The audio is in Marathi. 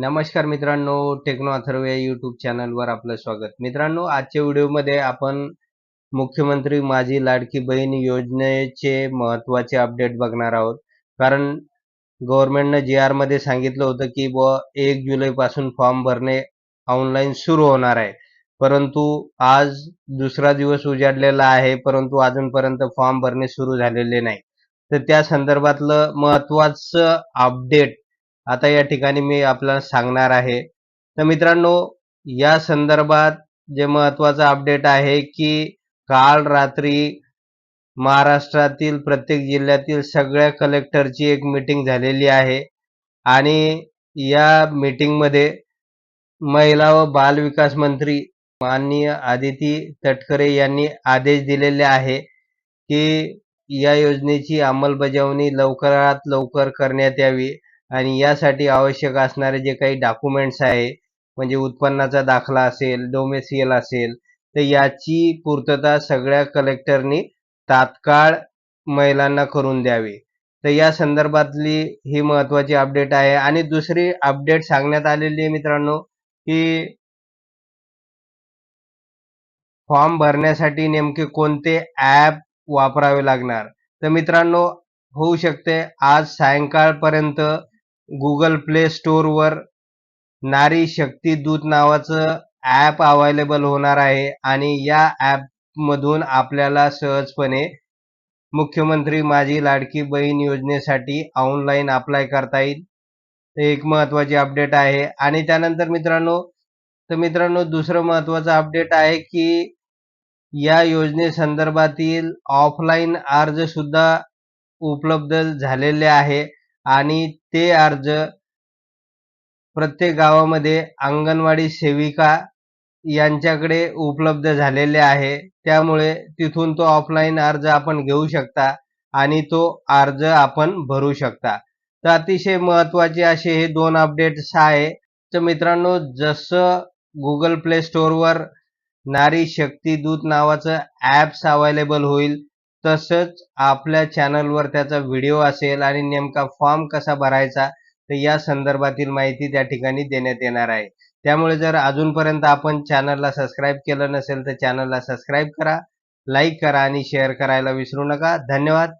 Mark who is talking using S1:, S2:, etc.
S1: नमस्कार मित्रांनो टेक्नो अथर्व या यूट्यूब चॅनलवर आपलं स्वागत. मित्रांनो आजच्या व्हिडिओमध्ये आपण मुख्यमंत्री माझी लाडकी बहीण योजनेचे महत्त्वाचे अपडेट बघणार आहोत. कारण गव्हर्नमेंटनं जी आरमध्ये सांगितलं होतं की व एक जुलैपासून फॉर्म भरणे ऑनलाईन सुरू होणार आहे. परंतु आज दुसरा दिवस उजाडलेला आहे परंतु अजूनपर्यंत फॉर्म भरणे सुरू झालेले नाही. तर त्या संदर्भातलं महत्त्वाचं अपडेट आता या ठिकाणी मी आपल्याला सांगणार आहे. तर मित्रांनो या संदर्भात जे महत्त्वाचं अपडेट आहे की काल रात्री महाराष्ट्रातील प्रत्येक जिल्ह्यातील सगळ्या कलेक्टरची एक मीटिंग झालेली आहे. आणि या मीटिंगमध्ये महिला व बाल विकास मंत्री माननीय आदिती तटकरे यांनी आदेश दिलेले आहे की या योजनेची अंमलबजावणी लवकरात लवकर करण्यात यावी. आणि यासाठी आवश्यक असणारे जे काही डॉक्युमेंट्स आहे म्हणजे उत्पन्नाचा दाखला असेल डोमेसियल असेल तर याची पूर्तता सगळ्या कलेक्टरनी तात्काळ महिलांना करून द्यावी. तर या संदर्भातली ही महत्वाची अपडेट आहे. आणि दुसरी अपडेट सांगण्यात आलेली आहे मित्रांनो की फॉर्म भरण्यासाठी नेमके कोणते ॲप वापरावे लागणार? तर मित्रांनो होऊ शकते आज सायंकाळपर्यंत गुगल प्ले स्टोअरवर नारी शक्ती दूत नावाचं ॲप अवेलेबल होणार आहे आणि या ॲपमधून आपल्याला सहजपणे मुख्यमंत्री माझी लाडकी बहीण योजनेसाठी ऑनलाईन अप्लाय करता येईल. एक महत्त्वाची अपडेट आहे. आणि त्यानंतर मित्रांनो तर मित्रांनो दुसरं महत्त्वाचं अपडेट आहे की या योजनेसंदर्भातील ऑफलाईन अर्ज सुद्धा उपलब्ध झालेले आहे. आणि ते अर्ज प्रत्येक गावामध्ये अंगणवाडी सेविका यांच्याकडे उपलब्ध झालेले आहे. त्यामुळे तिथून तो ऑफलाईन अर्ज आपण घेऊ शकता आणि तो अर्ज आपण भरू शकता. तर अतिशय महत्त्वाचे असे हे दोन अपडेट्स आहे. तर मित्रांनो जसं गुगल प्ले स्टोअरवर नारी शक्ती दूत नावाचं ॲप्स अवेलेबल होईल तसंच आपल्या चॅनलवर त्याचा व्हिडिओ असेल आणि नेमका फॉर्म कसा भरायचा तर या संदर्भातील माहिती त्या ठिकाणी देण्यात येणार आहे. त्यामुळे जर अजूनपर्यंत आपण चॅनलला सबस्क्राईब केलं नसेल तर चॅनलला सबस्क्राईब करा लाईक करा आणि शेअर करायला विसरू नका. धन्यवाद.